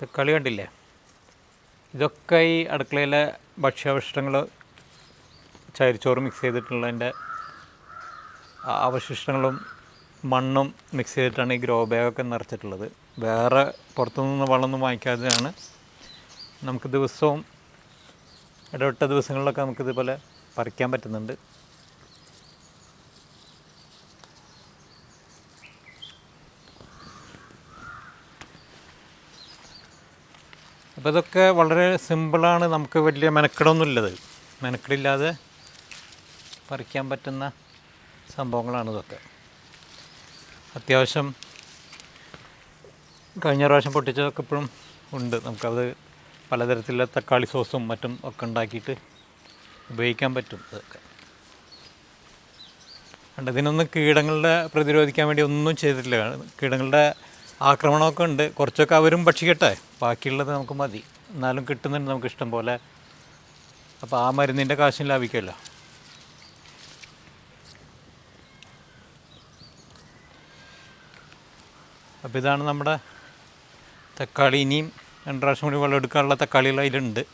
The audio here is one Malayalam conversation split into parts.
തക്കാളി കണ്ടില്ലേ? ഇതൊക്കെ ഈ അടുക്കളയിലെ ഭക്ഷ്യാവശിഷ്ടങ്ങൾ ചരിച്ചോറ് മിക്സ് ചെയ്തിട്ടുള്ളതിന്റെ അവശിഷ്ടങ്ങളും മണ്ണും മിക്സ് ചെയ്തിട്ടാണ് ഈ ഗ്രോ ബാഗൊക്കെ നിറച്ചിട്ടുള്ളത്. വേറെ പുറത്തുനിന്ന് വളമൊന്നും വാങ്ങിക്കാതെയാണ് നമുക്ക് ദിവസവും ഇടവിട്ട ദിവസങ്ങളിലൊക്കെ നമുക്കിതുപോലെ പറിക്കാൻ പറ്റുന്നുണ്ട്. അപ്പോൾ ഇതൊക്കെ വളരെ സിമ്പിളാണ്. നമുക്ക് വലിയ മെനക്കെടൊന്നുമില്ലത്. മെനക്കെടില്ലാതെ പറിക്കാൻ പറ്റുന്ന സംഭവങ്ങളാണ് ഇതൊക്കെ. അത്യാവശ്യം കഴിഞ്ഞ പ്രാവശ്യം പൊട്ടിച്ചതൊക്കെ ഇപ്പോഴും ഉണ്ട്. നമുക്കത് പലതരത്തിലുള്ള തക്കാളി സോസും മറ്റും ഒക്കെ ഉണ്ടാക്കിയിട്ട് ഉപയോഗിക്കാൻ പറ്റും അതൊക്കെ. ഉണ്ട് ഇതിനൊന്നും കീടങ്ങളുടെ പ്രതിരോധിക്കാൻ വേണ്ടി ഒന്നും ചെയ്തിട്ടില്ല. കീടങ്ങളുടെ ആക്രമണമൊക്കെ ഉണ്ട്. കുറച്ചൊക്കെ അവരും ഭക്ഷിക്കട്ടെ. ബാക്കിയുള്ളത് നമുക്ക് മതി. എന്നാലും കിട്ടുന്നുണ്ട് നമുക്ക് ഇഷ്ടം പോലെ. അപ്പോൾ ആ മരുന്നിന്റെ കാശും ലാഭിക്കുമല്ലോ. അപ്പോൾ ഇതാണ് നമ്മുടെ തക്കാളി. ഇനിയും രണ്ട് പ്രാവശ്യം കൂടി വെള്ളം എടുക്കാനുള്ള തക്കാളികൾ അതിലുണ്ട്.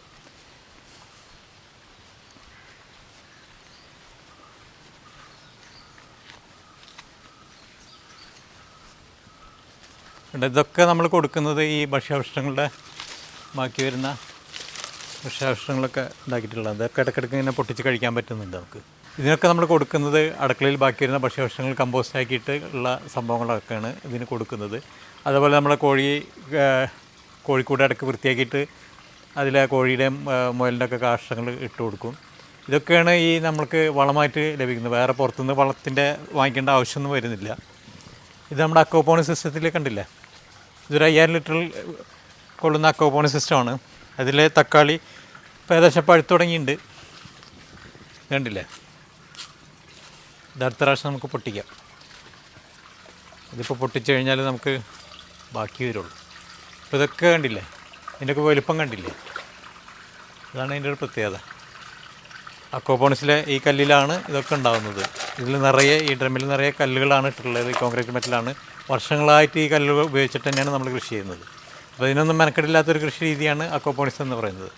ഉണ്ട്. ഇതൊക്കെ നമ്മൾ കൊടുക്കുന്നത് ഈ ഭക്ഷ്യാവശിഷ്ടങ്ങളുടെ ബാക്കി വരുന്ന ഭക്ഷ്യാവശിഷ്ടങ്ങളൊക്കെ ഉണ്ടാക്കിയിട്ടുള്ളത് അതൊക്കെ ഇടയ്ക്കിടയ്ക്ക് ഇങ്ങനെ പൊട്ടിച്ച് കഴിക്കാൻ പറ്റുന്നുണ്ട് നമുക്ക്. ഇതിനൊക്കെ നമ്മൾ കൊടുക്കുന്നത് അടുക്കളയിൽ ബാക്കി വരുന്ന ഭക്ഷ്യാവശിഷ്ടങ്ങൾ കമ്പോസ്റ്റ് ആക്കിയിട്ട് ഉള്ള സംഭവങ്ങളൊക്കെയാണ് ഇതിന് കൊടുക്കുന്നത്. അതുപോലെ നമ്മളെ കോഴി കോഴിക്കൂടെ ഇടയ്ക്ക് വൃത്തിയാക്കിയിട്ട് അതിലെ കോഴിയുടെയും മുയലിന്റെ ഒക്കെ കാഷ്ടങ്ങൾ ഇട്ട് കൊടുക്കും. ഇതൊക്കെയാണ് ഈ നമ്മൾക്ക് വളമായിട്ട് ലഭിക്കുന്നത്. വേറെ പുറത്തുനിന്ന് വളത്തിന്റെ വാങ്ങിക്കേണ്ട ആവശ്യമൊന്നും വരുന്നില്ല. ഇത് നമ്മുടെ അക്കോപോണി സിസ്റ്റത്തിൽ കണ്ടില്ലേ? ഇതൊരു അയ്യായിരം ലിറ്റർ കൊള്ളുന്ന അക്കോപോണി സിസ്റ്റമാണ്. അതിൽ തക്കാളി ഇപ്പോൾ ഏകദേശം പഴുത്ത് തുടങ്ങിയിട്ടുണ്ട് കണ്ടില്ലേ? ഇത് അടുത്ത പ്രാവശ്യം നമുക്ക് പൊട്ടിക്കാം. ഇതിപ്പോൾ പൊട്ടിച്ചു കഴിഞ്ഞാൽ നമുക്ക് ബാക്കി വരുള്ളൂ. ഇപ്പോൾ ഇതൊക്കെ കണ്ടില്ലേ? ഇതിന്റെയൊക്കെ വലുപ്പം കണ്ടില്ലേ? അതാണ് ഇതിന്റെ ഒരു പ്രത്യേകത. അക്കോപോണിസിലെ ഈ കല്ലിലാണ് ഇതൊക്കെ ഉണ്ടാകുന്നത് ഇതിൽ നിറയെ ഈ ഡ്രമ്മിൽ നിറയെ കല്ലുകളാണ് ഇട്ടിട്ടുള്ളത്. ഈ കോൺക്രീറ്റ് മെറ്റലാണ്. വർഷങ്ങളായിട്ട് ഈ കല്ലുകൾ ഉപയോഗിച്ചിട്ട് തന്നെയാണ് നമ്മൾ കൃഷി ചെയ്യുന്നത്. അപ്പോൾ ഇതിനൊന്നും മെനക്കെടില്ലാത്തൊരു കൃഷി രീതിയാണ് അക്കോപോണിക്സ് എന്ന് പറയുന്നത്.